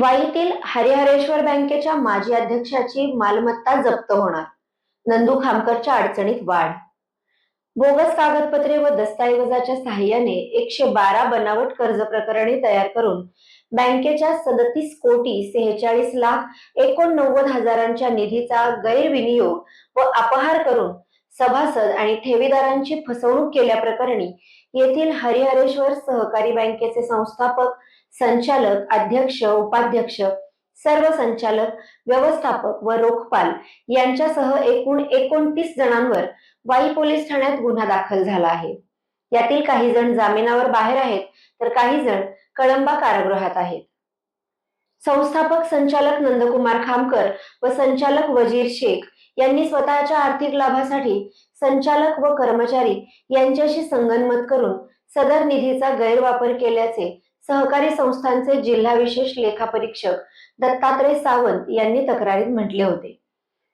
वाईतील हरिहरेश्वर बँकेच्या माजी अध्यक्षाची मालमत्ता जप्त होणार. नंदू खामकरच्या अडचणीत वाढ. बोगस कागदपत्रे व दस्तऐवजाच्या सहाय्याने एकशे बारा बनावट कर्ज प्रकरणे तयार करून बँकेच्या सदतीस कोटी सेहेचाळीस लाख एकोणनव्वद हजारांच्या निधीचा गैरविनियोग व अपहार करून सभासद आणि ठेवीदारांची फसवणूक केल्याप्रकरणी येथील हरिहरेश्वर सहकारी बँकेचे संस्थापक संचालक अध्यक्ष उपाध्यक्ष सर्व संचालक व्यवस्थापक व रोखपाल यांच्यासह एकूण एकोणतीस जणांवर वाई पोलीस ठाण्यात गुन्हा दाखल झाला आहे. यातील काही जण जामिनावर बाहेर आहेत तर काही जण कळंबा कारागृहात आहेत. संस्थापक संचालक नंदकुमार खामकर व संचालक वजीर शेख यांनी स्वतःच्या आर्थिक लाभासाठी संचालक व कर्मचारी यांच्याशी संगनमत करून सदर निधीचा गैरवापर केल्याचे सहकारी संस्थांचे जिल्हा विशेष लेखापरीक्षक दत्तात्रय सावंत यांनी तक्रारीत म्हटले होते.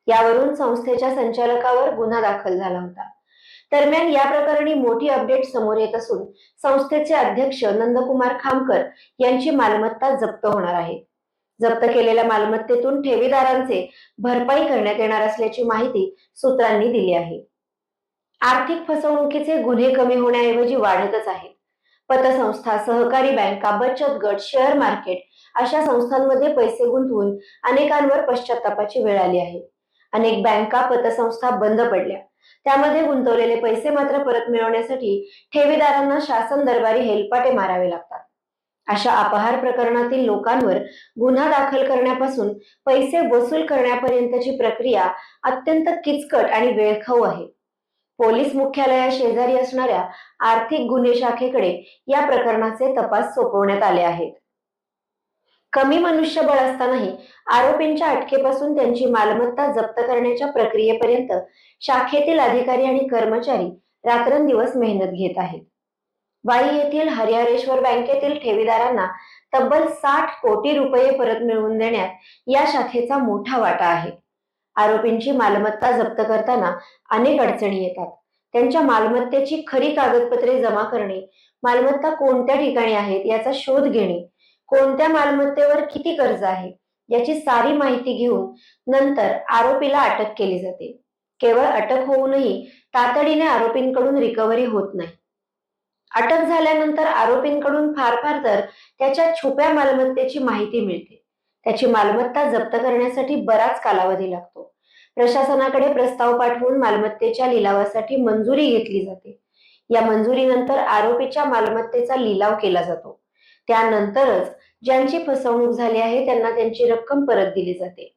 यावरून संस्थेच्या संचालकावर गुन्हा दाखल झाला होता. दरम्यान या प्रकरणी मोठी अपडेट समोर येत असून संस्थेचे अध्यक्ष नंदकुमार खामकर यांची मालमत्ता जप्त होणार आहे. जप्त केलेल्या मालमत्तेतून ठेवीदारांचे भरपाई करण्यात येणार असल्याची माहिती सूत्रांनी दिली आहे. आर्थिक फसवणुकीचे गुन्हे कमी होण्याऐवजी वाढतच आहेत. पतसंस्था सहकारी बँका बचत गट शेअर मार्केट अशा संस्थांमध्ये पैसे गुंतवून अनेकांवर पश्चातापाची वेळ आली आहे. अनेक बँका पतसंस्था बंद पडल्या. त्यामध्ये गुंतवलेले पैसे मात्र परत मिळवण्यासाठी ठेवीदारांना शासन दरबारी हेलपाटे मारावे लागतात. अशा अपहार प्रकरणातील लोकांवर गुन्हा दाखल करण्यापासून पैसे वसूल करण्यापर्यंतची प्रक्रिया अत्यंत किचकट आणि वेळखाऊ आहे. पोलीस मुख्यालया शेजारी असणाऱ्या आर्थिक गुन्हे शाखेकडे या प्रकरणाचे तपास सोपवण्यात आले आहेत. कमी मनुष्यबळ असतानाही आरोपींच्या अटकेपासून त्यांची मालमत्ता जप्त करण्याच्या प्रक्रियेपर्यंत शाखेतील अधिकारी आणि कर्मचारी रात्रंदिवस मेहनत घेत आहेत. वाई येथील हरिहरेश्वर बँकेतील ठेवीदारांना तब्बल साठ कोटी रुपये परत मिळवून देण्यात या शाखेचा मोठा वाटा आहे. आरोपींची मालमत्ता जप्त करताना अनेक अडचणी येतात. त्यांच्या मालमत्तेची खरी कागदपत्रे जमा करणे मालमत्ता कोणत्या ठिकाणी आहेत याचा शोध घेणे कोणत्या मालमत्तेवर किती कर्ज आहे याची सारी माहिती घेऊन नंतर आरोपीला अटक केली जाते. केवळ अटक होऊनही तातडीने आरोपींकडून रिकव्हरी होत नाही. अटक झाल्यानंतर आरोपींकडून फार फार तर त्याच्या छुप्या मालमत्तेची माहिती मिळते. त्याची मालमत्ता जप्त करण्यासाठी बराच कालावधी लागतो. प्रशासनाकडे प्रस्ताव पाठवून मालमत्तेच्या लिलावासाठी मंजुरी घेतली जाते. या मंजुरीनंतर आरोपीच्या मालमत्तेचा लिलाव केला जातो. त्यानंतरच ज्यांची फसवणूक झाली आहे त्यांना त्यांची रक्कम परत दिली जाते.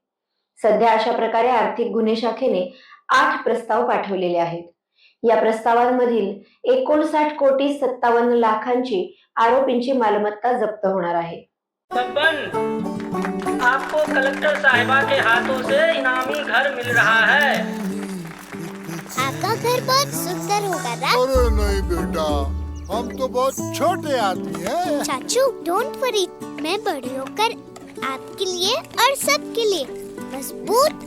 सध्या अशा प्रकारे आर्थिक गुन्हे शाखेने आठ प्रस्ताव पाठवलेले आहेत. या प्रस्तावांमधील एकोणसाठ कोटी सत्तावन्न लाखांची आरोपींची मालमत्ता जप्त होणार आहे. आपको कलेक्टर साहिबा के हाथों से इनामी घर मिल रहा है। आपका घर बहुत सुंदर होगा ना अरे नहीं बेटा हम तो बहुत छोटे आदमी हैं। चाचू डोंट वरी मैं बड़ी होकर आपके लिए और सबके लिए मजबूत